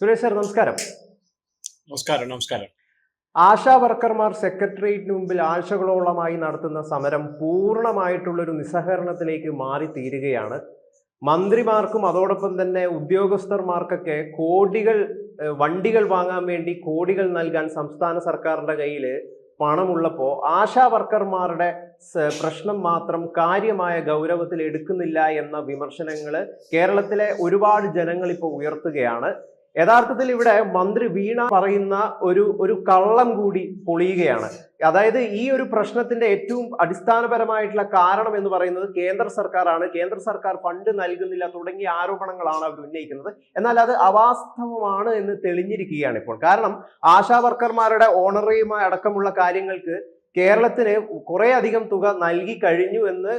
Suresh sir നമസ്കാരം. നമസ്കാരം നമസ്കാരം. ആശാ വർക്കർമാർ സെക്രട്ടേറിയറ്റിന് മുമ്പിൽ ആഴ്ചകളോളമായി നടത്തുന്ന സമരം പൂർണമായിട്ടുള്ളൊരു നിസ്സഹകരണത്തിലേക്ക് മാറി തീരുകയാണ് മന്ത്രിമാർക്കും അതോടൊപ്പം തന്നെ ഉദ്യോഗസ്ഥർമാർക്കൊക്കെ കോടികൾ വണ്ടികൾ വാങ്ങാൻ വേണ്ടി കോടികൾ നൽകാൻ സംസ്ഥാന സർക്കാരിന്റെ കയ്യിൽ പണമുള്ളപ്പോൾ ആശാ വർക്കർമാരുടെ പ്രശ്നം മാത്രം കാര്യമായ ഗൗരവത്തിൽ എടുക്കുന്നില്ല എന്ന വിമർശനങ്ങൾ കേരളത്തിലെ ഒരുപാട് ജനങ്ങൾ ഇപ്പോൾ ഉയർത്തുകയാണ്. യഥാർത്ഥത്തിൽ ഇവിടെ മന്ത്രി വീണ പറയുന്ന ഒരു ഒരു കള്ളം കൂടി പൊളിയുകയാണ്. അതായത് ഈ ഒരു പ്രശ്നത്തിന്റെ ഏറ്റവും അടിസ്ഥാനപരമായിട്ടുള്ള കാരണം എന്ന് പറയുന്നത് കേന്ദ്ര സർക്കാരാണ്. കേന്ദ്ര സർക്കാർ ഫണ്ട് നൽകുന്നില്ല തുടങ്ങിയ ആരോപണങ്ങളാണ് അവർ ഉന്നയിക്കുന്നത്. എന്നാൽ അത് അവാസ്തവമാണ് എന്ന് തെളിഞ്ഞിരിക്കുകയാണ് ഇപ്പോൾ. കാരണം ആശാ വർക്കർമാരുടെ ഓണറേയുമായി അടക്കമുള്ള കാര്യങ്ങൾക്ക് കേരളത്തിന് കുറെ അധികം തുക നൽകി കഴിഞ്ഞു എന്ന്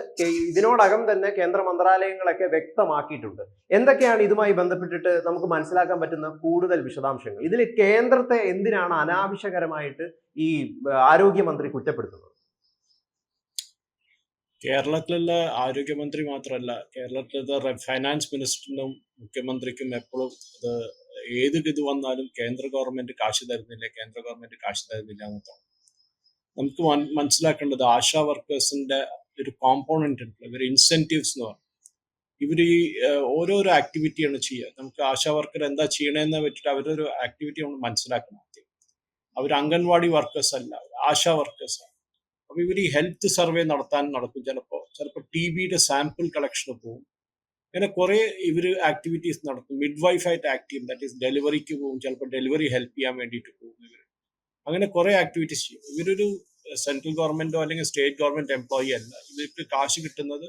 ഇതിനോടകം തന്നെ കേന്ദ്ര മന്ത്രാലയങ്ങളൊക്കെ വ്യക്തമാക്കിയിട്ടുണ്ട്. എന്തൊക്കെയാണ് ഇതുമായി ബന്ധപ്പെട്ടിട്ട് നമുക്ക് മനസ്സിലാക്കാൻ പറ്റുന്ന കൂടുതൽ വിശദാംശങ്ങൾ? ഇതിൽ കേന്ദ്രത്തെ എന്തിനാണ് അനാവശ്യകരമായിട്ട് ഈ ആരോഗ്യമന്ത്രി കുറ്റപ്പെടുത്തുന്നത്? കേരളത്തിലുള്ള ആരോഗ്യമന്ത്രി മാത്രമല്ല കേരളത്തിലെ ഫൈനാൻസ് മിനിസ്റ്ററിനും മുഖ്യമന്ത്രിക്കും എപ്പോഴും അത് ഏത് ഇത് വന്നാലും കേന്ദ്ര ഗവൺമെന്റ് കാശ് തരുന്നില്ല കേന്ദ്ര ഗവൺമെന്റ് കാശ് തരുന്നില്ല എന്ന് തോന്നുന്നു നമുക്ക് മനസ്സിലാക്കേണ്ടത് ആശാ വർക്കേഴ്സിന്റെ ഒരു കോമ്പോണന്റ് ഉണ്ടല്ലോ. ഇവർ ഇൻസെന്റീവ്സ് എന്ന് പറയും. ഇവർ ഈ ഓരോരോ ആക്ടിവിറ്റിയാണ് ചെയ്യുക. നമുക്ക് ആശാ വർക്കർ എന്താ ചെയ്യണമെന്ന് വെച്ചിട്ട് അവരൊരു ആക്ടിവിറ്റി നമ്മൾ മനസ്സിലാക്കണം ആദ്യം. അവർ അംഗൻവാടി വർക്കേഴ്സ് അല്ല ആശാ വർക്കേഴ്സ് ആണ്. അപ്പൊ ഇവർ ഈ ഹെൽത്ത് സർവേ നടത്താൻ നടക്കും. ചിലപ്പോൾ ചിലപ്പോൾ ടി ബിയുടെ സാമ്പിൾ കളക്ഷന് പോകും അങ്ങനെ കുറെ ഇവർ ആക്ടിവിറ്റീസ് നടത്തും മിഡ് വൈഫായിട്ട് ആക്ട് ചെയ്യും. ദാറ്റ് ഈസ് ഡെലിവറിക്ക് പോകും ചിലപ്പോൾ ഡെലിവറി ഹെൽപ്പ് ചെയ്യാൻ വേണ്ടിയിട്ട് പോകും ഇവർ അങ്ങനെ കുറെ ആക്ടിവിറ്റീസ് ചെയ്യും. ഇവരൊരു സെൻട്രൽ ഗവൺമെന്റോ അല്ലെങ്കിൽ സ്റ്റേറ്റ് ഗവൺമെന്റ് എംപ്ലോയി അല്ല. ഇവർക്ക് കാശ് കിട്ടുന്നത്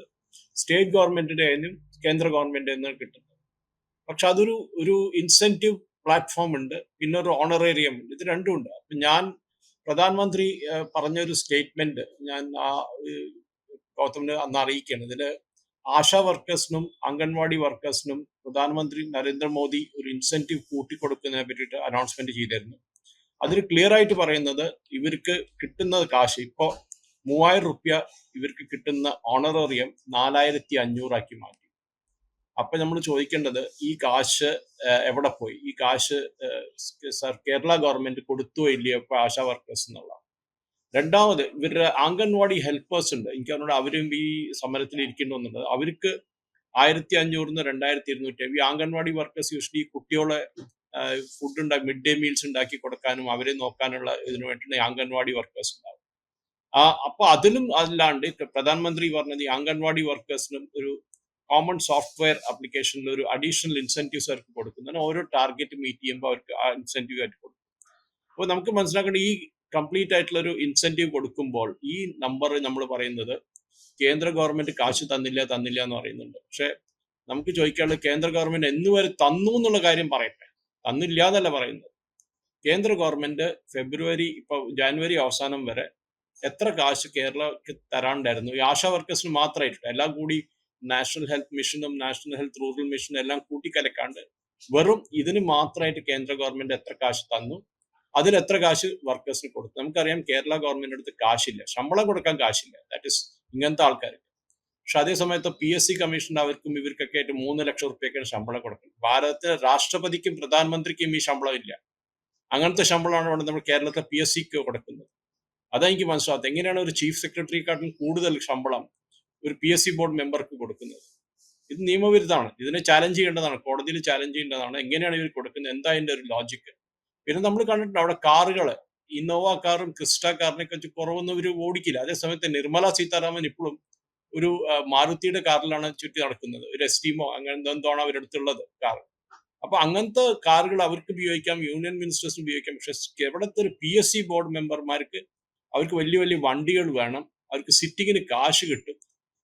സ്റ്റേറ്റ് ഗവൺമെന്റിന്റെ ആയാലും കേന്ദ്ര ഗവൺമെന്റ് നിന്നും കിട്ടുന്നത്. പക്ഷെ അതൊരു ഒരു ഇൻസെന്റീവ് പ്ലാറ്റ്ഫോം ഉണ്ട്. പിന്നെ ഒരു ഓണറേറിയം ഉണ്ട്. ഇത് രണ്ടും ഉണ്ട്. അപ്പൊ ഞാൻ പ്രധാനമന്ത്രി പറഞ്ഞൊരു സ്റ്റേറ്റ്മെന്റ് ഞാൻ ആ ഗൗതമിന് അന്ന് അറിയിക്കുകയാണ്. ഇതിൽ ആശാ വർക്കേഴ്സിനും അംഗൻവാടി വർക്കേഴ്സിനും പ്രധാനമന്ത്രി നരേന്ദ്രമോദി ഒരു ഇൻസെന്റീവ് കൂട്ടിക്കൊടുക്കുന്നതിനെ പറ്റിയിട്ട് അനൗൺസ്മെന്റ് ചെയ്തിരുന്നു. അതിൽ ക്ലിയർ ആയിട്ട് പറയുന്നത് ഇവർക്ക് കിട്ടുന്ന കാശ് ഇപ്പോ മൂവായിരം റുപ്യ ഇവർക്ക് കിട്ടുന്ന ഓണറേറിയം നാലായിരത്തി അഞ്ഞൂറാക്കി മാറ്റി. അപ്പൊ നമ്മൾ ചോദിക്കേണ്ടത് ഈ കാശ് എവിടെ പോയി? ഈ കാശ് സർ കേരള ഗവൺമെന്റ് കൊടുത്തു ഇല്ലയോ ഇപ്പൊ ആശാ വർക്കേഴ്സ് എന്നുള്ള രണ്ടാമത് ഇവരുടെ അംഗൻവാടി ഹെൽപ്പേഴ്സ് ഉണ്ട്. എനിക്ക് അവരോട് അവരും ഈ സമരത്തിൽ ഇരിക്കണമെന്നുണ്ട് അവർക്ക് ആയിരത്തി അഞ്ഞൂറിന് രണ്ടായിരത്തി ഇരുന്നൂറ്റി ഈ അംഗൻവാടി വർക്കേഴ്സ് യൂഷ്വലി കുട്ടികളെ ഫുഡ് ഉണ്ടാക്കി മിഡ് ഡേ മീൽസ് ഉണ്ടാക്കി കൊടുക്കാനും അവരെ നോക്കാനുള്ള ഇതിനു ഈ അംഗൻവാടി വർക്കേഴ്സ് ഉണ്ടാവും. ആ അപ്പൊ അതിലും അല്ലാണ്ട് പ്രധാനമന്ത്രി പറഞ്ഞത് ഈ അംഗൻവാടി വർക്കേഴ്സിനും ഒരു കോമൺ സോഫ്റ്റ്വെയർ ആപ്ലിക്കേഷനിൽ ഒരു അഡീഷണൽ ഇൻസെന്റീവ്സ് അവർക്ക് കൊടുക്കുന്നതിന് ഓരോ ടാർഗറ്റ് മീറ്റ് ചെയ്യുമ്പോൾ അവർക്ക് ആ ഇൻസെന്റീവ് ആയിട്ട് കൊടുക്കും. അപ്പോൾ നമുക്ക് മനസ്സിലാക്കേണ്ട ഈ കംപ്ലീറ്റ് ആയിട്ടുള്ള ഒരു ഇൻസെന്റീവ് കൊടുക്കുമ്പോൾ ഈ നമ്പർ നമ്മൾ പറയുന്നത് കേന്ദ്ര ഗവൺമെന്റ് കാശ് തന്നില്ല തന്നില്ല എന്ന് പറയുന്നുണ്ട്. പക്ഷെ നമുക്ക് ചോദിക്കാനുള്ള കേന്ദ്ര ഗവൺമെന്റ് എന്നുവരെ തന്നു എന്നുള്ള കാര്യം പറയട്ടെ. തന്നില്ല എന്നല്ല പറയുന്നത്. കേന്ദ്ര ഗവൺമെന്റ് ഫെബ്രുവരി ഇപ്പൊ ജാനുവരി അവസാനം വരെ എത്ര കാശ് കേരളക്ക് തരാണ്ടായിരുന്നു? ഈ ആശാ വർക്കേഴ്സിന് മാത്രമായിട്ട് എല്ലാം കൂടി നാഷണൽ ഹെൽത്ത് മിഷനും നാഷണൽ ഹെൽത്ത് റൂറൽ മിഷനും എല്ലാം കൂട്ടിക്കലക്കാണ്ട് വെറും ഇതിന് മാത്രമായിട്ട് കേന്ദ്ര ഗവൺമെന്റ് എത്ര കാശ് തന്നു? അതിൽ എത്ര കാശ് വർക്കേഴ്സിന് കൊടുത്തു? നമുക്കറിയാം കേരള ഗവൺമെന്റ് അടുത്ത് കാശില്ല. ശമ്പളം കൊടുക്കാൻ കാശില്ല. ദാറ്റ് ഇസ് ഇങ്ങനത്തെ ആൾക്കാർക്ക്. പക്ഷെ അതേ സമയത്ത് പി എസ് സി കമ്മീഷൻ അവർക്കും ഇവർക്കൊക്കെ ആയിട്ട് മൂന്ന് ലക്ഷം റുപ്യൊക്കെയാണ് ശമ്പളം കൊടുക്കുന്നത്. ഭാരതത്തിലെ രാഷ്ട്രപതിക്കും പ്രധാനമന്ത്രിക്കും ഈ ശമ്പളം ഇല്ല. അങ്ങനത്തെ ശമ്പളമാണ് ഇവിടെ നമ്മൾ കേരളത്തിലെ പി എസ് സിക്ക് കൊടുക്കുന്നത്. അതാ എനിക്ക് മനസ്സിലാകാത്തത് എങ്ങനെയാണ് ഒരു ചീഫ് സെക്രട്ടറിയെക്കാട്ടും കൂടുതൽ ശമ്പളം ഒരു പി എസ് സി ബോർഡ് മെമ്പർക്ക് കൊടുക്കുന്നത്? ഇത് നിയമവിരുദ്ധമാണ്. ഇതിനെ ചാലഞ്ച് ചെയ്യേണ്ടതാണ്. കോടതിയിൽ ചാലഞ്ച് ചെയ്യേണ്ടതാണ്. എങ്ങനെയാണ് ഇവർ കൊടുക്കുന്നത്? എന്താ അതിന്റെ ഒരു ലോജിക്ക് പിന്നെ നമ്മൾ കണ്ടിട്ടുണ്ട് അവിടെ കാറുകൾ ഇന്നോവ കാറും ക്രിസ്റ്റ കാറിനെ കുറിച്ച് കുറവൊന്നും ഇവർ ഓടിക്കില്ല. അതേസമയത്ത് നിർമ്മല സീതാരാമൻ ഇപ്പോഴും ഒരു മാരുതിയുടെ കാറിലാണ് ചുറ്റി നടക്കുന്നത്. ഒരു എസ്റ്റീമോ അങ്ങനെ എന്തോണ് അവരുടെ അടുത്തുള്ളത് കാർ അപ്പൊ അങ്ങനത്തെ കാറുകൾ അവർക്ക് ഉപയോഗിക്കാം യൂണിയൻ മിനിസ്റ്റേഴ്സിന് ഉപയോഗിക്കാം. പക്ഷെ കേരളത്തെ ഒരു പി എസ് സി ബോർഡ് മെമ്പർമാർക്ക് അവർക്ക് വലിയ വലിയ വണ്ടികൾ വേണം. അവർക്ക് സിറ്റിങ്ങിന് കാശ് കിട്ടും.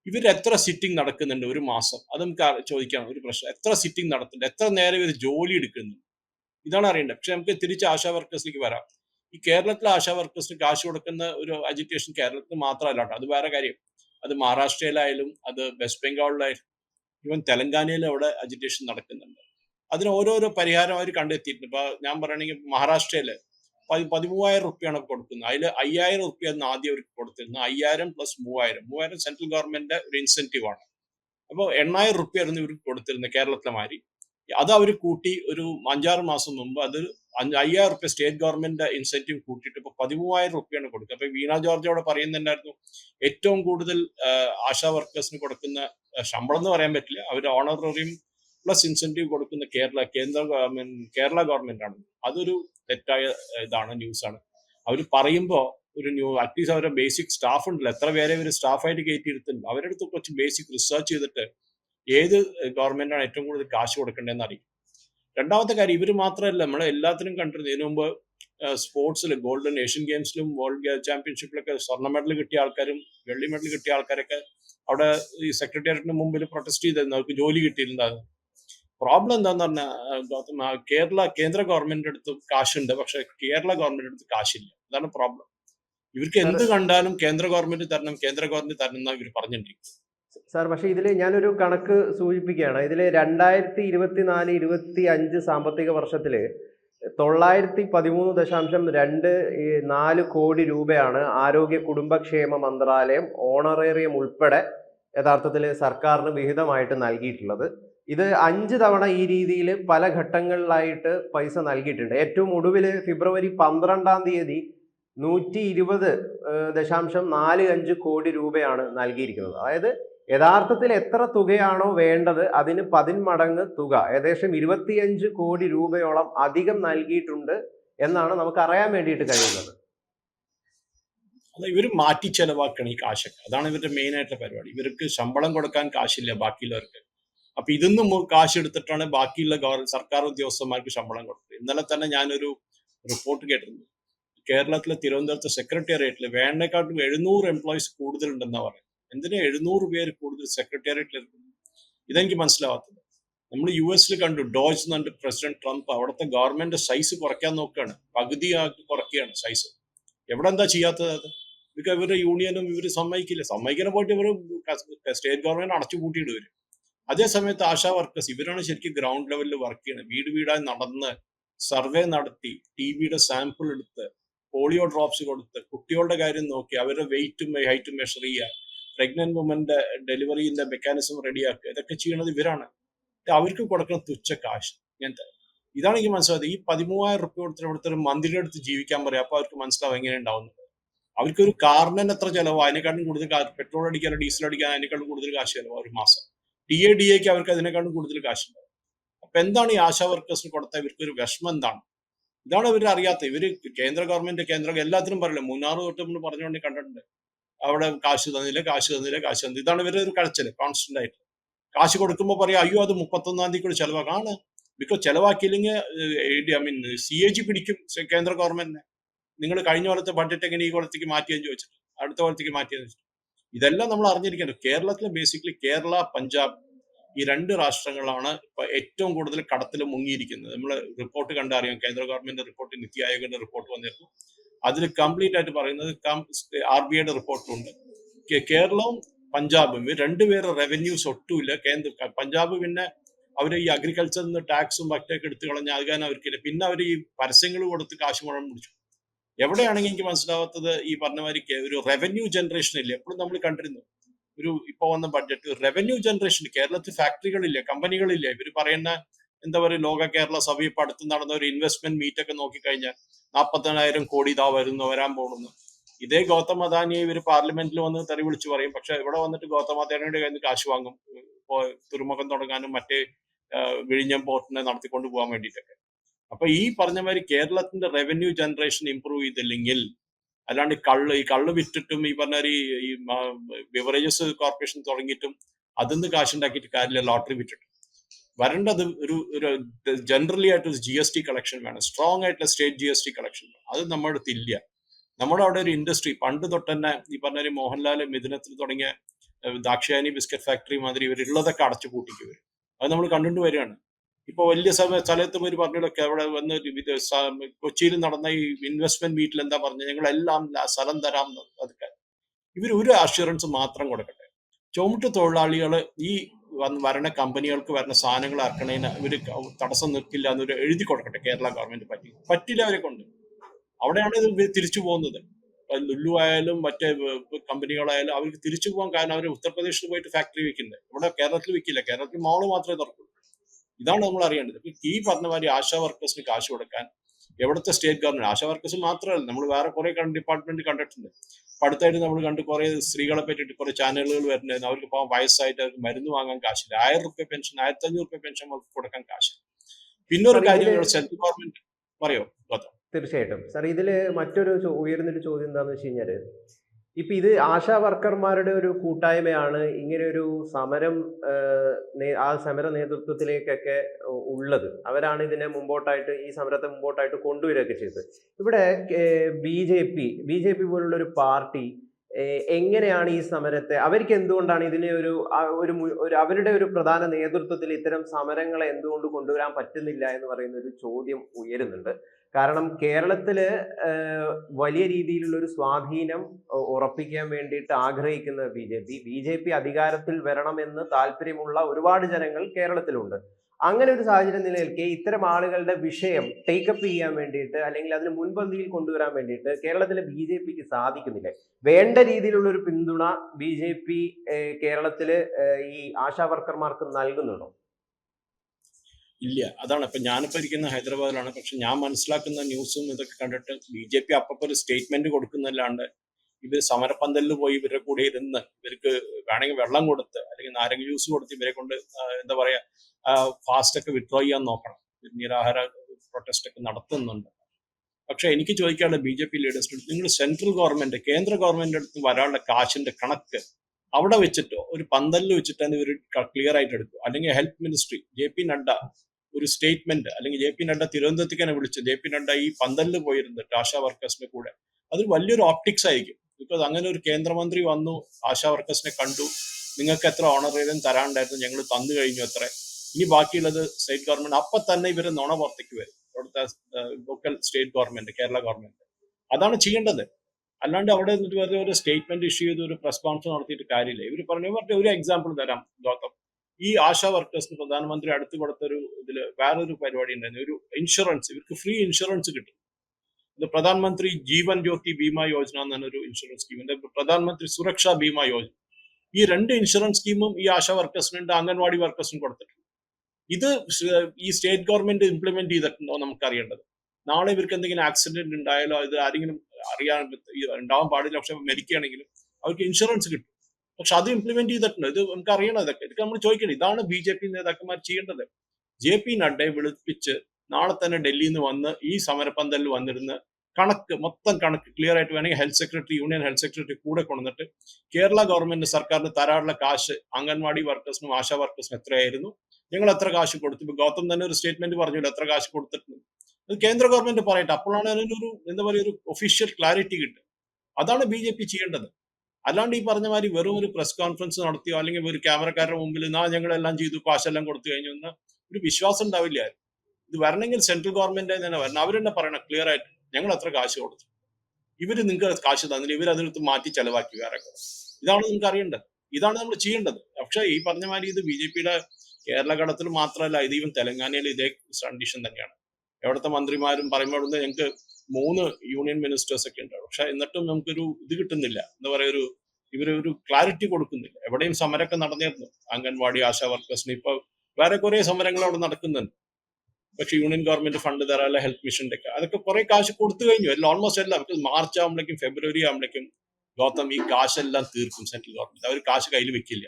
ഇവർ എത്ര സിറ്റിംഗ് നടക്കുന്നുണ്ട് ഒരു മാസം? അത് നമുക്ക് ചോദിക്കാം. ഒരു പ്രശ്നം. എത്ര സിറ്റിംഗ് നടത്തുന്നുണ്ട്? എത്ര നേരം ഇവർ ജോലി എടുക്കുന്നുണ്ട്? ഇതാണ് അറിയേണ്ടത്. പക്ഷെ നമുക്ക് തിരിച്ച് ആശാ വർക്കേഴ്സിലേക്ക് വരാം. ഈ കേരളത്തിലെ ആശാ വർക്കേഴ്സിന് കാശ് കൊടുക്കുന്ന ഒരു അജിറ്റേഷൻ കേരളത്തിൽ മാത്രമല്ല കേട്ടോ. അത് വേറെ കാര്യം. അത് മഹാരാഷ്ട്രയിലായാലും അത് വെസ്റ്റ് ബംഗാളിലായാലും ഈവൻ തെലങ്കാനയിലും അവിടെ അജിറ്റേഷൻ നടക്കുന്നുണ്ട്. അതിന് ഓരോരോ പരിഹാരം അവർ കണ്ടെത്തിയിട്ടുണ്ട്. ഇപ്പൊ ഞാൻ പറയണെങ്കിൽ മഹാരാഷ്ട്രയിൽ പതി പതിമൂവായിരം റുപ്യാണ് കൊടുക്കുന്നത്. അതിൽ അയ്യായിരം റുപ്യ എന്ന് ആദ്യം അവർക്ക് കൊടുത്തിരുന്നു അയ്യായിരം പ്ലസ് മൂവായിരം. മൂവായിരം സെൻട്രൽ ഗവൺമെന്റിന്റെ ഒരു ഇൻസെന്റീവ് ആണ്. അപ്പോൾ എണ്ണായിരം റുപ്യ ആയിരുന്നു ഇവർക്ക് കൊടുത്തിരുന്നത് കേരളത്തിലെ മാതിരി. അത് അവർ കൂട്ടി ഒരു അഞ്ചാറ് മാസം മുമ്പ് അത് അയ്യായിരം റുപ്യ സ്റ്റേറ്റ് ഗവൺമെന്റ് ഇൻസെന്റീവ് കൂട്ടിയിട്ട് ഇപ്പൊ പതിമൂവായിരം റുപ്യാണ് കൊടുക്കുക. അപ്പൊ വീണ ജോർജ് അവിടെ പറയുന്നുണ്ടായിരുന്നു ഏറ്റവും കൂടുതൽ ആശാ വർക്കേഴ്സിന് കൊടുക്കുന്ന ശമ്പളം എന്ന് പറയാൻ പറ്റില്ല. അവർ ഓണററിയും പ്ലസ് ഇൻസെന്റീവ് കൊടുക്കുന്ന കേരള കേന്ദ്ര ഗവൺമെന്റ് കേരള ഗവൺമെന്റ് ആണ് അതൊരു തെറ്റായ ഇതാണ് ന്യൂസ് ആണ് അവർ പറയുമ്പോൾ ഒരു ന്യൂ അറ്റ്ലീസ്റ്റ് അവരുടെ ബേസിക് സ്റ്റാഫ് ഉണ്ടല്ലോ എത്ര പേരെ ഇവർ സ്റ്റാഫായിട്ട് കയറ്റിയിരുത്തുന്നുണ്ട് അവരുടെ അടുത്ത് കുറച്ച് ബേസിക് റിസർച്ച് ചെയ്തിട്ട് ഏത് ഗവൺമെന്റാണ് ഏറ്റവും കൂടുതൽ കാശ് കൊടുക്കേണ്ടതെന്ന് അറിയും രണ്ടാമത്തെ കാര്യം ഇവർ മാത്രമല്ല നമ്മൾ എല്ലാത്തിനും കണ്ടിരുന്നു ഇതിനു മുമ്പ് സ്പോർട്സിൽ ഗോൾഡൻ ഏഷ്യൻ ഗെയിംസിലും വേൾഡ് ചാമ്പ്യൻഷിപ്പിലൊക്കെ സ്വർണ മെഡൽ കിട്ടിയ ആൾക്കാരും വെള്ളി മെഡൽ കിട്ടിയ ആൾക്കാരൊക്കെ അവിടെ ഈ സെക്രട്ടേറിയറ്റിന് മുമ്പിൽ പ്രൊട്ടസ്റ്റ് ചെയ്തിരുന്നു. അവർക്ക് ജോലി കിട്ടിയിട്ടുണ്ടായിരുന്നു പ്രോബ്ലം എന്താന്ന് പറഞ്ഞാൽ കേരള കേന്ദ്ര ഗവൺമെന്റ് അടുത്ത് കാശുണ്ട്. പക്ഷെ കേരള ഗവൺമെന്റ് അടുത്ത് കാശില്ല. അതാണ് പ്രോബ്ലം. ഇവർക്ക് എന്ത് കണ്ടാലും കേന്ദ്ര ഗവൺമെന്റ് തരണം കേന്ദ്ര ഗവൺമെന്റ് തരണം എന്നാണ് ഇവർ പറഞ്ഞിട്ടുണ്ടെങ്കിൽ സാർ പക്ഷേ ഇതിൽ ഞാനൊരു കണക്ക് സൂചിപ്പിക്കുകയാണ്. ഇതിൽ രണ്ടായിരത്തി ഇരുപത്തി നാല് ഇരുപത്തി അഞ്ച് സാമ്പത്തിക വർഷത്തിൽ തൊള്ളായിരത്തി പതിമൂന്ന് ദശാംശം രണ്ട് നാല് കോടി രൂപയാണ് ആരോഗ്യ കുടുംബക്ഷേമ മന്ത്രാലയം ഓണറേറിയം ഉൾപ്പെടെ യഥാർത്ഥത്തിൽ സർക്കാരിന് വിഹിതമായിട്ട് നൽകിയിട്ടുള്ളത്. ഇത് അഞ്ച് തവണ ഈ രീതിയിൽ പല ഘട്ടങ്ങളിലായിട്ട് പൈസ നൽകിയിട്ടുണ്ട്. ഏറ്റവും ഒടുവിൽ ഫെബ്രുവരി പന്ത്രണ്ടാം തീയതി നൂറ്റി ഇരുപത് ദശാംശം നാല് അഞ്ച് കോടി രൂപയാണ് നൽകിയിരിക്കുന്നത്. അതായത് യഥാർത്ഥത്തിൽ എത്ര തുകയാണോ വേണ്ടത് അതിന് പതിന്മടങ്ങ് തുക. ഏകദേശം ഇരുപത്തിയഞ്ച് കോടി രൂപയോളം അധികം നൽകിയിട്ടുണ്ട് എന്നാണ് നമുക്ക് അറിയാൻ വേണ്ടിയിട്ട് കഴിയുന്നത്. ഇവർ മാറ്റി ചെലവാക്കണം ഈ കാശൊക്കെ. അതാണ് ഇവരുടെ മെയിൻ ആയിട്ടുള്ള പരിപാടി. ഇവർക്ക് ശമ്പളം കൊടുക്കാൻ കാശില്ല ബാക്കിയുള്ളവർക്ക്. അപ്പൊ ഇതൊന്നും കാശ് എടുത്തിട്ടാണ് ബാക്കിയുള്ള സർക്കാർ ഉദ്യോഗസ്ഥന്മാർക്ക് ശമ്പളം കൊടുത്തത്. ഇന്നലെ തന്നെ ഞാനൊരു റിപ്പോർട്ട് കേട്ടിരുന്നു. കേരളത്തിലെ തിരുവനന്തപുരത്തെ സെക്രട്ടേറിയറ്റിൽ വേണ്ടക്കാട്ടും എഴുന്നൂറ് എംപ്ലോയീസ് കൂടുതലുണ്ടെന്നാണ് പറയുന്നത്. എന്തിനാ എഴുന്നൂറ് പേര് കൂടുതൽ സെക്രട്ടേറിയറ്റിൽ ഇരിക്കുന്നു? ഇതെനിക്ക് മനസ്സിലാവാത്തത്. നമ്മൾ യു എസിൽ കണ്ടു ഡോജ് എന്ന് പറഞ്ഞിട്ട് പ്രസിഡന്റ് ട്രംപ് അവിടുത്തെ ഗവൺമെന്റ് സൈസ് കുറയ്ക്കാൻ നോക്കുകയാണ് പകുതി ആക്കി കുറയ്ക്കുകയാണ് സൈസ് എവിടെ എന്താ ചെയ്യാത്തത് അത്? ഇവർക്ക് ഇവരുടെ യൂണിയനും ഇവർ സമ്മതിക്കില്ല. സമ്മതിക്കാൻ പോയിട്ട് ഇവർ സ്റ്റേറ്റ് ഗവൺമെന്റ് അടച്ചു കൂട്ടിയിട്ട് അതേ സമയത്ത് ആശാ വർക്കേഴ്സ് ഇവരാണ് ശരിക്കും ഗ്രൗണ്ട് ലെവലിൽ വർക്ക് ചെയ്യുന്നത് വീട് വീടായി നടന്ന് സർവേ നടത്തി ടി ബിയുടെ സാമ്പിൾ എടുത്ത് പോളിയോ ഡ്രോപ്സ് കൊടുത്ത് കുട്ടികളുടെ കാര്യം നോക്കി അവരുടെ വെയിറ്റും ഹൈറ്റും മെഷർ ചെയ്യുക. പ്രഗ്നന്റ് വുമന്റെ ഡെലിവറിന്റെ മെക്കാനിസം റെഡിയാക്കുക ഇതൊക്കെ ചെയ്യണത് ഇവരാണ്. അവർക്ക് കൊടുക്കുന്ന തുച്ഛ കാശ്. ഇങ്ങനത്തെ. ഇതാണ് എനിക്ക് മനസ്സിലായത് ഈ പതിമൂവായിരം റുപ്യ കൊടുത്തിട്ട് ഇവിടുത്തെ ഒരു മന്ത്രിയുടെ അടുത്ത് ജീവിക്കാൻ പറയാം. അപ്പൊ അവർക്ക് മനസ്സിലാവും എങ്ങനെ ഉണ്ടാവുന്നത്. അവർക്കൊരു കാറിന് തന്നെ എത്ര ചെലവ്? അതിനെക്കാളും കൂടുതൽ പെട്രോൾ അടിക്കാനോ ഡീസൽ അടിക്കാനോ അതിനേക്കാളും കൂടുതൽ കാശ് ചെലവ് ഒരു മാസം. ഡി എ ഡി എക്ക് അവർക്ക് അതിനേക്കാളും കൂടുതൽ കാശുണ്ടാവും അപ്പൊ എന്താണ് ഈ ആശാ വർക്കേഴ്സിന് കൊടുത്ത ഇവർക്ക് ഒരു വിഷമം എന്താണ്? ഇതാണ് ഇവർ അറിയാത്ത ഇവർ കേന്ദ്ര ഗവൺമെന്റ് കേന്ദ്ര എല്ലാത്തിനും പറയില്ല. മൂന്നാറ് തൊട്ട് നമ്മൾ പറഞ്ഞുകൊണ്ട് കണ്ടിട്ടുണ്ട്. അവിടെ കാശ് തന്നില്ല കാശ് തന്നില്ല കാശ് തന്നില്ല. ഇതാണ് ഇവരുടെ ഒരു കടച്ചൽ കോൺസ്റ്റന്റ് ആയിട്ട്. കാശ് കൊടുക്കുമ്പോൾ പറയാം അയ്യോ അത് മുപ്പത്തൊന്നാം തീയതി കൂടി ചെലവാക്കാണ് because ചെലവാക്കിയില്ലെങ്കിൽ I mean C A G പിടിക്കും കേന്ദ്ര ഗവൺമെന്റിനെ. നിങ്ങൾ കഴിഞ്ഞ കൊല്ലത്തെ ബഡ്ജറ്റ് എങ്ങനെ ഈ കൊല്ലത്തേക്ക് മാറ്റിയെന്ന് ചോദിച്ചിട്ട് അടുത്ത കൊല്ലത്തേക്ക് മാറ്റിയെന്ന് ചോദിച്ചിട്ട് ഇതെല്ലാം നമ്മൾ അറിഞ്ഞിരിക്കണം കേരളത്തിൽ ബേസിക്കലി കേരള പഞ്ചാബ് ഈ രണ്ട് രാഷ്ട്രങ്ങളാണ് ഇപ്പൊ ഏറ്റവും കൂടുതൽ കടത്തിൽ മുങ്ങിയിരിക്കുന്നത്. നമ്മൾ റിപ്പോർട്ട് കണ്ടറിയാം. കേന്ദ്ര ഗവൺമെന്റ് റിപ്പോർട്ട് നിതി ആയോഗിന്റെ റിപ്പോർട്ട് വന്നിരുന്നു. അതിൽ കംപ്ലീറ്റ് ആയിട്ട് പറയുന്നത് ആർ ബി ഐയുടെ റിപ്പോർട്ടുണ്ട്. കേരളവും പഞ്ചാബും ഇവർ രണ്ടുപേരുടെ റവന്യൂസ് ഒട്ടുമില്ല. കേന്ദ്ര പഞ്ചാബ് പിന്നെ അവർ ഈ അഗ്രികൾച്ചറിൽ നിന്ന് ടാക്സും മറ്റൊക്കെ എടുത്തു കളഞ്ഞ ആകാൻ അവർക്കില്ല. പിന്നെ അവർ ഈ പരസ്യങ്ങൾ കൊടുത്ത് കാശ് മുഴം പിടിച്ചു. എവിടെയാണെങ്കിൽ എനിക്ക് മനസ്സിലാവാത്തത് ഈ പറഞ്ഞ മാതിരി ഒരു റവന്യൂ ജനറേഷൻ ഇല്ല. എപ്പോഴും നമ്മൾ കണ്ടിരുന്നു. ഒരു ഇപ്പോൾ വന്ന ബഡ്ജറ്റ് റവന്യൂ ജനറേഷൻ കേരളത്തിൽ ഫാക്ടറികളില്ല കമ്പനികളില്ല ഇവർ പറയുന്ന എന്താ പറയുക ലോക കേരള സഭ ഇപ്പൊ അടുത്ത് നടന്ന ഒരു ഇൻവെസ്റ്റ്മെന്റ് മീറ്റ് ഒക്കെ നോക്കിക്കഴിഞ്ഞാൽ നാൽപ്പത്തിനായിരം കോടി ഇതാ വരുന്നു വരാൻ പോകുന്നു. ഇതേ ഗൗതം അദാനിയെ ഇവർ പാർലമെന്റിൽ വന്ന് തെറി വിളിച്ചു പറയും. പക്ഷെ ഇവിടെ വന്നിട്ട് ഗൗതം അദാനിയുടെ കയ്യിൽ നിന്ന് കാശ് വാങ്ങും. തുറമുഖം തുടങ്ങാനും മറ്റേ വിഴിഞ്ഞം പോർട്ടിനെ നടത്തിക്കൊണ്ട് പോകാൻ വേണ്ടിയിട്ടൊക്കെ. അപ്പൊ ഈ പറഞ്ഞ മാതിരി കേരളത്തിന്റെ റവന്യൂ ജനറേഷൻ ഇമ്പ്രൂവ് ചെയ്തില്ലെങ്കിൽ അല്ലാണ്ട് കള്ള് ഈ കള്ള് വിറ്റിട്ടും ഈ പറഞ്ഞ ഈ ബിവറേജസ് കോർപ്പറേഷൻ തുടങ്ങിയിട്ടും അതിന്ന് കാശുണ്ടാക്കിയിട്ട് കാര്യമില്ല ലോട്ടറി വിറ്റിട്ടും. വരേണ്ടത് ഒരു ഒരു ജനറലി ആയിട്ട് ഒരു ജി എസ് ടി കളക്ഷൻ വേണം. സ്ട്രോങ് ആയിട്ടുള്ള state G S T collection അത് നമ്മുടെ അടുത്ത് ഇല്ല. നമ്മുടെ അവിടെ ഒരു ഇൻഡസ്ട്രി പണ്ട് തൊട്ട് തന്നെ ഈ പറഞ്ഞ മോഹൻലാൽ മിഥുനത്തിൽ തുടങ്ങിയ ദാക്ഷായണി ബിസ്ക്കറ്റ് ഫാക്ടറി മാതിരി ഇവരുള്ളതൊക്കെ അടച്ചു പൂട്ടിക്ക് വരും അത് നമ്മൾ കണ്ടുകൊണ്ട് വരികയാണ്. ഇപ്പൊ വലിയ സമയ സ്ഥലത്ത് ഒരു പറഞ്ഞിടൊക്കെ അവിടെ വന്ന് കൊച്ചിയിൽ നടന്ന ഈ ഇൻവെസ്റ്റ്മെന്റ് മീറ്റിൽ എന്താ പറഞ്ഞത്? ഞങ്ങളെല്ലാം സ്ഥലം തരാം. അതൊക്കെ. ഇവർ ഒരു അഷുറൻസ് മാത്രം കൊടുക്കട്ടെ. ചുമട്ട് തൊഴിലാളികൾ ഈ വരണ കമ്പനികൾക്ക് വരുന്ന സാധനങ്ങൾ ഇറക്കണതിന് ഇവർ തടസ്സം നിൽക്കില്ല എന്നൊരു എഴുതി കൊടുക്കട്ടെ കേരള ഗവൺമെന്റ് പറ്റി. പറ്റില്ല അവരെ കൊണ്ട് അവിടെയാണ് ഇത് തിരിച്ചു പോകുന്നത്. ലുല്ലു ലുലു ആയാലും മറ്റേ കമ്പനികളായാലും അവർക്ക് തിരിച്ചു പോകാൻ കാരണം അവർ ഉത്തർപ്രദേശിൽ പോയിട്ട് ഫാക്ടറി വെക്കുന്നത് ഇവിടെ കേരളത്തിൽ വെക്കില്ല. കേരളത്തിൽ മോൾ മാത്രമേ തുറക്കുള്ളൂ. ഇതാണ് നമ്മൾ അറിയേണ്ടത്. ഈ പറഞ്ഞ മാതിരി ആശാ വർക്കേഴ്സിന് കാശ് കൊടുക്കാൻ എവിടുത്തെ സ്റ്റേറ്റ് ഗവൺമെന്റ് ആശാ വർക്കേഴ്സ് മാത്രമല്ല നമ്മൾ വേറെ കുറെ ഡിപ്പാർട്ട്മെന്റ് കണ്ടിട്ടുണ്ട്. ഇപ്പൊ അടുത്തായിട്ട് നമ്മൾ കണ്ട് കുറെ സ്ത്രീകളെ പറ്റിയിട്ട് കുറെ ചാനലുകൾ വരുന്നുണ്ടായിരുന്നു അവർക്ക് പാവം വയസ്സായിട്ട് അവർക്ക് മരുന്ന് വാങ്ങാൻ കാശില്ല. ആയിരം റുപ്യ പെൻഷൻ ആയിരത്തി അഞ്ഞൂറ് റുപ്യ പെൻഷൻ അവർക്ക് കൊടുക്കാൻ കാശില്ല. പിന്നൊരു കാര്യം സെൻട്രൽ ഗവൺമെന്റ് പറയോ? തീർച്ചയായിട്ടും. സാർ ഇതിൽ മറ്റൊരു ഉയർന്നൊരു ചോദ്യം എന്താണെന്ന് വെച്ച് കഴിഞ്ഞാൽ ഇപ്പൊ ഇത് ആശാ വർക്കർമാരുടെ ഒരു കൂട്ടായ്മയാണ്. ഇങ്ങനെ ഒരു സമരം ആ സമര നേതൃത്വത്തിലേക്കൊക്കെ ഉള്ളത്. അവരാണ് ഇതിനെ മുമ്പോട്ടായിട്ട് ഈ സമരത്തെ മുമ്പോട്ടായിട്ട് കൊണ്ടുവരികയൊക്കെ ചെയ്തത്. ഇവിടെ B J P B J P പോലുള്ള ഒരു പാർട്ടി എങ്ങനെയാണ് ഈ സമരത്തെ? അവർക്ക് എന്തുകൊണ്ടാണ് ഇതിനെ ഒരു ഒരു അവരുടെ ഒരു പ്രധാന നേതൃത്വത്തിൽ ഇത്തരം സമരങ്ങളെ എന്തുകൊണ്ട് കൊണ്ടുവരാൻ പറ്റുന്നില്ല എന്ന് പറയുന്ന ഒരു ചോദ്യം ഉയരുന്നുണ്ട്. കാരണം കേരളത്തിൽ വലിയ രീതിയിലുള്ള ഒരു സ്വാധീനം ഉറപ്പിക്കാൻ വേണ്ടിയിട്ട് ആഗ്രഹിക്കുന്ന B J P B J P അധികാരത്തിൽ വരണമെന്ന് താല്പര്യമുള്ള ഒരുപാട് ജനങ്ങൾ കേരളത്തിലുണ്ട്. അങ്ങനെ ഒരു സാഹചര്യം നിലനിൽക്കെ ഇത്തരം ആളുകളുടെ വിഷയം ടേക്കപ്പ് ചെയ്യാൻ വേണ്ടിയിട്ട് അല്ലെങ്കിൽ അതിന് മുൻപന്തിയിൽ കൊണ്ടുവരാൻ വേണ്ടിയിട്ട് കേരളത്തിലെ ബി ജെ പിക്ക് സാധിക്കുന്നില്ല? വേണ്ട രീതിയിലുള്ള ഒരു പിന്തുണ ബി ജെ പി കേരളത്തിൽ ഈ ആശാ വർക്കർമാർക്ക് നൽകുന്നുണ്ടോ? ഇല്ല. അതാണ്. ഇപ്പൊ ഞാനിപ്പോ ഇരിക്കുന്ന ഹൈദരാബാദിലാണ്. പക്ഷെ ഞാൻ മനസ്സിലാക്കുന്ന ന്യൂസും ഇതൊക്കെ കണ്ടിട്ട് ബി ജെ പി അപ്പപ്പോ ഒരു സ്റ്റേറ്റ്മെന്റ് കൊടുക്കുന്നല്ലാണ്ട് ഇവർ സമരപ്പന്തലിൽ പോയി ഇവരുടെ കൂടെ ഇരുന്ന് ഇവർക്ക് വേണമെങ്കിൽ വെള്ളം കൊടുത്ത് അല്ലെങ്കിൽ നാരങ്ങ ജ്യൂസ് കൊടുത്ത് ഇവരെ കൊണ്ട് എന്താ പറയാ ഫാസ്റ്റ് ഒക്കെ വിഡ്രോ ചെയ്യാൻ നോക്കണം. നിരാഹാര പ്രൊട്ടസ്റ്റ് ഒക്കെ നടത്തുന്നുണ്ട്. പക്ഷെ എനിക്ക് ചോദിക്കാനുള്ള ബി ജെ പി ലീഡേഴ്സിന് നിങ്ങൾ സെൻട്രൽ ഗവൺമെന്റ് കേന്ദ്ര ഗവൺമെന്റ് അടുത്ത് വരാനുള്ള കാശിന്റെ കണക്ക് അവിടെ വെച്ചിട്ടോ ഒരു പന്തലിൽ വെച്ചിട്ടാണ് ഇവർ ക്ലിയർ ആയിട്ട് എടുക്കും അല്ലെങ്കിൽ health ministry J P Nadda ഒരു സ്റ്റേറ്റ്മെന്റ് അല്ലെങ്കിൽ ജെ പി നഡ്ഡ തിരുവനന്തപുരത്തേക്ക് തന്നെ വിളിച്ചു ജെ പി നഡ്ഡ ഈ പന്തലിൽ പോയിരുന്നിട്ട് ആശാ വർക്കേഴ്സിന്റെ കൂടെ. അത് വലിയൊരു ഓപ്റ്റിക്സ് ആയിരിക്കും. ബിക്കോസ് അങ്ങനെ ഒരു കേന്ദ്രമന്ത്രി വന്നു ആശാ വർക്കേഴ്സിനെ കണ്ടു. നിങ്ങൾക്ക് എത്ര ഓണർ ഓണറേറിയം തരാണ്ടായിരുന്നു ഞങ്ങൾ തന്നു കഴിഞ്ഞു എത്ര ഇനി ബാക്കിയുള്ളത് സ്റ്റേറ്റ് ഗവൺമെന്റ് അപ്പൊ തന്നെ ഇവരെ നുണ പുറത്തേക്ക് വരും. അവിടുത്തെ local state government Kerala government അതാണ് ചെയ്യേണ്ടത്. അല്ലാണ്ട് അവിടെ നിന്നിട്ട് വെറുതെ ഒരു സ്റ്റേറ്റ്മെന്റ് ഇഷ്യൂ ചെയ്ത് ഒരു പ്രസ് കോൺഫറൻസ് നടത്തിയിട്ട് കാര്യമില്ല. ഇവർ പറഞ്ഞു പറഞ്ഞ ഒരു എക്സാമ്പിൾ തരാം ഗൗതം ഈ ആശാ വർക്കേഴ്സിന് പ്രധാനമന്ത്രി അടുത്ത് കൊടുത്തൊരു ഇതിൽ വേറൊരു പരിപാടി ഉണ്ടായിരുന്നു. ഒരു ഇൻഷുറൻസ് ഇവർക്ക് ഫ്രീ ഇൻഷുറൻസ് കിട്ടും. ഇത് പ്രധാനമന്ത്രി ജീവൻ ജ്യോതി ബീമ യോജന എന്നാണ് ഒരു ഇൻഷുറൻസ് സ്കീം പ്രധാനമന്ത്രി സുരക്ഷാ ബീമ യോജന. ഈ രണ്ട് ഇൻഷുറൻസ് സ്കീമും ഈ ആശാ വർക്കേഴ്സിനുണ്ട് അംഗൻവാടി വർക്കേഴ്സിനും കൊടുത്തിട്ടുണ്ട്. ഇത് ഈ സ്റ്റേറ്റ് ഗവൺമെന്റ് ഇംപ്ലിമെന്റ് ചെയ്തിട്ടുണ്ടോ നമുക്ക് അറിയേണ്ടത് നാളെ ഇവർക്ക് എന്തെങ്കിലും ആക്സിഡന്റ് ഉണ്ടായാലോ ഇത് ആരെങ്കിലും അറിയാൻ ഉണ്ടാവാൻ പാടില്ല. പക്ഷെ മരിക്കുകയാണെങ്കിലും അവർക്ക് ഇൻഷുറൻസ് കിട്ടും. പക്ഷെ അത് ഇംപ്ലിമെന്റ് ചെയ്തിട്ടുണ്ട്. ഇത് നമുക്ക് അറിയണം ഇതൊക്കെ ഇതൊക്കെ നമ്മൾ ചോദിക്കണം. ഇതാണ് ബി ജെ പി നേതാക്കന്മാർ ചെയ്യേണ്ടത്. ജെ പി നഡ്ഡയെ വിളിപ്പിച്ച് നാളെ തന്നെ ഡൽഹിയിൽ നിന്ന് വന്ന് ഈ സമരപന്തലിൽ വന്നിരുന്ന് കണക്ക് മൊത്തം കണക്ക് ക്ലിയർ ആയിട്ട് വേണമെങ്കിൽ health secretary union health secretary കൂടെ കൊണ്ടുവന്നിട്ട് കേരള ഗവൺമെന്റ് സർക്കാരിന് തരാറുള്ള കാശ് അംഗൻവാടി വർക്കേഴ്സിനും ആശാ വർക്കേഴ്സിനും എത്രയായിരുന്നു? ഞങ്ങൾ എത്ര കാശ് കൊടുത്തു? ഇപ്പൊ ഗൗതം തന്നെ ഒരു സ്റ്റേറ്റ്മെന്റ് പറഞ്ഞില്ല എത്ര കാശ് കൊടുത്തിട്ടുണ്ട്? അത് കേന്ദ്ര ഗവൺമെന്റ് പറയട്ടെ അപ്പോഴാണ് അതിനൊരു എന്താ പറയുക ഒരു ഒഫീഷ്യൽ ക്ലാരിറ്റി കിട്ടുക. അതാണ് ബി ജെ പി ചെയ്യേണ്ടത്. അല്ലാണ്ട് ഈ പറഞ്ഞ മാതിരി വെറും ഒരു പ്രസ് കോൺഫറൻസ് നടത്തിയോ അല്ലെങ്കിൽ ഒരു ക്യാമറക്കാരുടെ മുമ്പിൽ നാ ഞങ്ങളെല്ലാം ചെയ്തു കാശെല്ലാം കൊടുത്തു കഴിഞ്ഞു എന്ന് ഒരു വിശ്വാസം ഉണ്ടാവില്ല. ഇത് വരണമെങ്കിൽ സെൻട്രൽ ഗവൺമെന്റ് തന്നെ വരണം. അവരെന്നെ പറയണം ക്ലിയർ ആയിട്ട് ഞങ്ങൾ എത്ര കാശ് കൊടുത്തു? ഇവർ നിങ്ങൾക്ക് കാശ് തന്നില്ല ഇവർ അതിനകത്ത് മാറ്റി ചെലവാക്കി വേറെ ഇതാണ് നിങ്ങൾക്ക് അറിയേണ്ടത്. ഇതാണ് നമ്മൾ ചെയ്യേണ്ടത്. പക്ഷെ ഈ പറഞ്ഞ മാതിരി ഇത് ബി ജെ പിയുടെ കേരള ഘടകത്തിൽ മാത്രമല്ല ഇത് ഈവൻ തെലങ്കാനയിൽ ഇതേ കണ്ടീഷൻ തന്നെയാണ്. എവിടുത്തെ മന്ത്രിമാരും പറയുമ്പോൾ ഞങ്ങൾക്ക് മൂന്ന് യൂണിയൻ മിനിസ്റ്റേഴ്സ് ഒക്കെ ഉണ്ട്. പക്ഷെ എന്നിട്ടും നമുക്കൊരു ഇത് കിട്ടുന്നില്ല. എന്താ പറയുക ഒരു ഇവർ ഒരു ക്ലാരിറ്റി കൊടുക്കുന്നില്ല. എവിടെയും സമരമൊക്കെ നടന്നിരുന്നു. അംഗൻവാടി ആശാ വർക്കേഴ്സിന് ഇപ്പൊ വേറെ കുറെ സമരങ്ങൾ അവിടെ നടക്കുന്നുണ്ട്. പക്ഷെ യൂണിയൻ ഗവൺമെന്റ് ഫണ്ട് തരാനുള്ള ഹെൽത്ത് മിഷന്റെ ഒക്കെ. അതൊക്കെ കുറെ കാശ് കൊടുത്തു കഴിഞ്ഞു. എല്ലാം ഓൾമോസ്റ്റ് എല്ലാം. ബിക്കോസ് മാർച്ച് ആകുമ്പോഴേക്കും ഫെബ്രുവരി ആകുമ്പോഴേക്കും ഗൗതം ഈ കാശെല്ലാം തീർക്കും സെൻട്രൽ ഗവൺമെന്റ് അവർ കാശ് കയ്യിൽ വെക്കില്ല.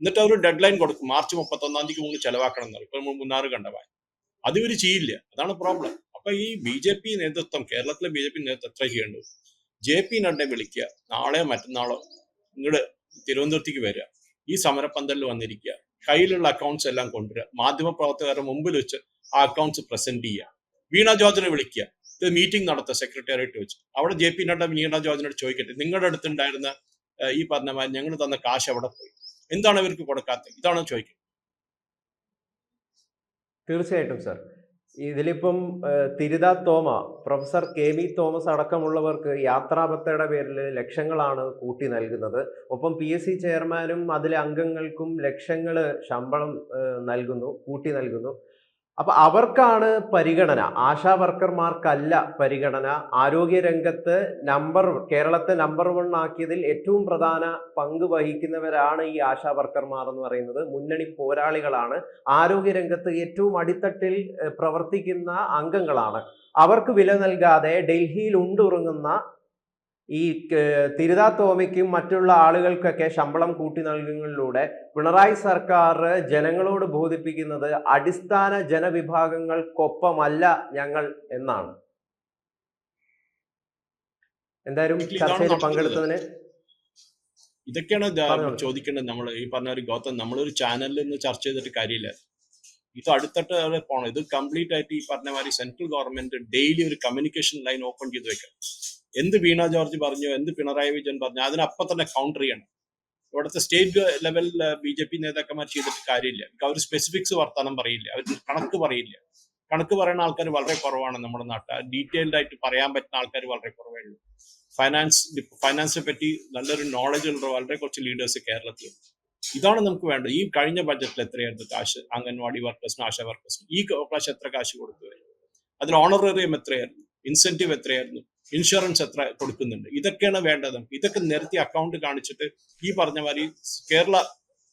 എന്നിട്ട് അവർ ഡെഡ് ലൈൻ കൊടുക്കും. മാർച്ച് മുപ്പത്തൊന്നാം തീയതി മുമ്പ് ചെലവാക്കണം എന്ന് ഇപ്പൊ മൂന്നാറ് കണ്ടവാൻ അത് ഇവർ ചെയ്യില്ല. അതാണ് പ്രോബ്ലം അപ്പൊ ഈ ബി ജെ പി നേതൃത്വം കേരളത്തിലെ ബി ജെ പി നേതൃത്വം എത്ര ചെയ്യേണ്ടു? ജെ പി നഡ്ഡ വിളിക്കുക നാളെയോ മറ്റന്നാളോ ഇങ്ങോട്ട് തിരുവനന്തപുരത്തേക്ക് വരിക ഈ സമരപ്പന്തലിൽ വന്നിരിക്കുക കയ്യിലുള്ള അക്കൗണ്ട്സ് എല്ലാം കൊണ്ടുവരിക മാധ്യമ പ്രവർത്തകരുടെ മുമ്പിൽ വെച്ച് ആ അക്കൗണ്ട്സ് പ്രസന്റ് ചെയ്യുക വീണ ജോർജിനെ വിളിക്കുക ഇത് മീറ്റിംഗ് നടത്തുക സെക്രട്ടേറിയറ്റ് വെച്ച്. അവിടെ ജെ പി നഡ്ഡ വീണ ജോർജിനോട് ചോദിക്കട്ടെ. നിങ്ങളുടെ അടുത്തുണ്ടായിരുന്ന ഈ പറഞ്ഞ ഞങ്ങൾ തന്ന കാശ് അവിടെ പോയി. എന്താണ് അവർക്ക് കൊടുക്കാത്തത്? ഇതാണ് ചോദിക്കുന്നത്. തീർച്ചയായിട്ടും sir ഇതിലിപ്പം Thirutha Thoma professor K V Thomas അടക്കമുള്ളവർക്ക് യാത്രാബത്തയുടെ പേരിൽ ലക്ഷങ്ങളാണ് കൂട്ടി നൽകുന്നത്. ഒപ്പം പി എസ് സി ചെയർമാനും അതിലെ അംഗങ്ങൾക്കും ലക്ഷങ്ങൾ ശമ്പളം നൽകുന്നു കൂട്ടി നൽകുന്നു. അപ്പൊ അവർക്കാണ് പരിഗണന. ആശാ വർക്കർമാർക്കല്ല പരിഗണന. ആരോഗ്യ രംഗത്ത് നമ്പർ കേരളത്തെ നമ്പർ വൺ ആക്കിയതിൽ ഏറ്റവും പ്രധാന പങ്ക് വഹിക്കുന്നവരാണ് ഈ ആശാ വർക്കർമാർ എന്ന് പറയുന്നത്. മുന്നണി പോരാളികളാണ്. ആരോഗ്യ രംഗത്ത് ഏറ്റവും അടിത്തട്ടിൽ പ്രവർത്തിക്കുന്ന അംഗങ്ങളാണ്. അവർക്ക് വില നൽകാതെ ഡൽഹിയിൽ ഉണ്ടുറങ്ങുന്ന ഈ തിരുതാ തോമയ്ക്കും മറ്റുള്ള ആളുകൾക്കൊക്കെ ശമ്പളം കൂട്ടി നൽകുന്നതിലൂടെ പിണറായി സർക്കാർ ജനങ്ങളോട് ബോധിപ്പിക്കുന്നത് അടിസ്ഥാന ജനവിഭാഗങ്ങൾക്കൊപ്പമല്ല ഞങ്ങൾ എന്നാണ്. എന്തായാലും ചർച്ചയിൽ. പങ്കെടുത്തതിന് ഇതൊക്കെയാണ് ചോദിക്കേണ്ടത്. നമ്മൾ ഈ പറഞ്ഞ ഒരു ഗൗതം നമ്മളൊരു ചാനലിൽ നിന്ന് ചർച്ച ചെയ്തിട്ട് കാര്യമില്ല. ഇത് അടുത്തിട്ട് പോകണം പോണം. ഇത് കംപ്ലീറ്റ് ആയിട്ട് ഈ പറഞ്ഞ മാതിരി സെൻട്രൽ ഗവൺമെന്റ് ഡെയിലി ഒരു കമ്മ്യൂണിക്കേഷൻ ലൈൻ ഓപ്പൺ ചെയ്ത് വെക്കണം. എന്ത് വീണ ജോർജ് പറഞ്ഞു എന്ത് പിണറായി വിജയൻ പറഞ്ഞു അതിനപ്പം തന്നെ കൗണ്ടർ ചെയ്യണം. ഇവിടുത്തെ state level B J P നേതാക്കന്മാർ ചെയ്തിട്ട് കാര്യമില്ല. അവർ സ്പെസിഫിക്സ് വർത്തമാനം പറയില്ല. അവർ കണക്ക് പറയില്ല. കണക്ക് പറയുന്ന ആൾക്കാർ വളരെ കുറവാണ് നമ്മുടെ നാട്ടിൽ. ഡീറ്റെയിൽഡ് ആയിട്ട് പറയാൻ പറ്റുന്ന ആൾക്കാർ വളരെ കുറവേ ഉള്ളൂ. ഫൈനാൻസ് ഫൈനാൻസിനെ പറ്റി നല്ലൊരു നോളജ് ഉള്ള വളരെ കുറച്ച് ലീഡേഴ്സ് കേരളത്തിൽ ഇതാണ് നമുക്ക് വേണ്ടത്. ഈ കഴിഞ്ഞ ബഡ്ജറ്റിൽ എത്രയായിരുന്നു കാശ്? അംഗൻവാടി വർക്കേഴ്സിനും ആശാ വർക്കേഴ്സിനും ഈ പ്രാവശ്യം എത്ര കാശ് കൊടുത്തു? അതിൽ ഓണറേറിയം എത്രയായിരുന്നു? ഇൻസെന്റീവ് എത്രയായിരുന്നു? ഇൻഷുറൻസ് എത്ര കൊടുക്കുന്നുണ്ട്? ഇതൊക്കെയാണ് വേണ്ടത്. ഇതൊക്കെ നിരത്തി അക്കൗണ്ട് കാണിച്ചിട്ട് ഈ പറഞ്ഞ മാതിരി Kerala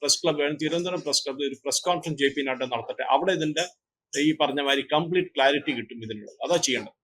press club Thiruvananthapuram press club ഒരു press conference J P Nadda നടത്തട്ടെ. അവിടെ ഇതിന്റെ ഈ പറഞ്ഞ മാതിരി കംപ്ലീറ്റ് ക്ലാരിറ്റി കിട്ടും ഇതിനുള്ളത്. അതാ ചെയ്യേണ്ടത്.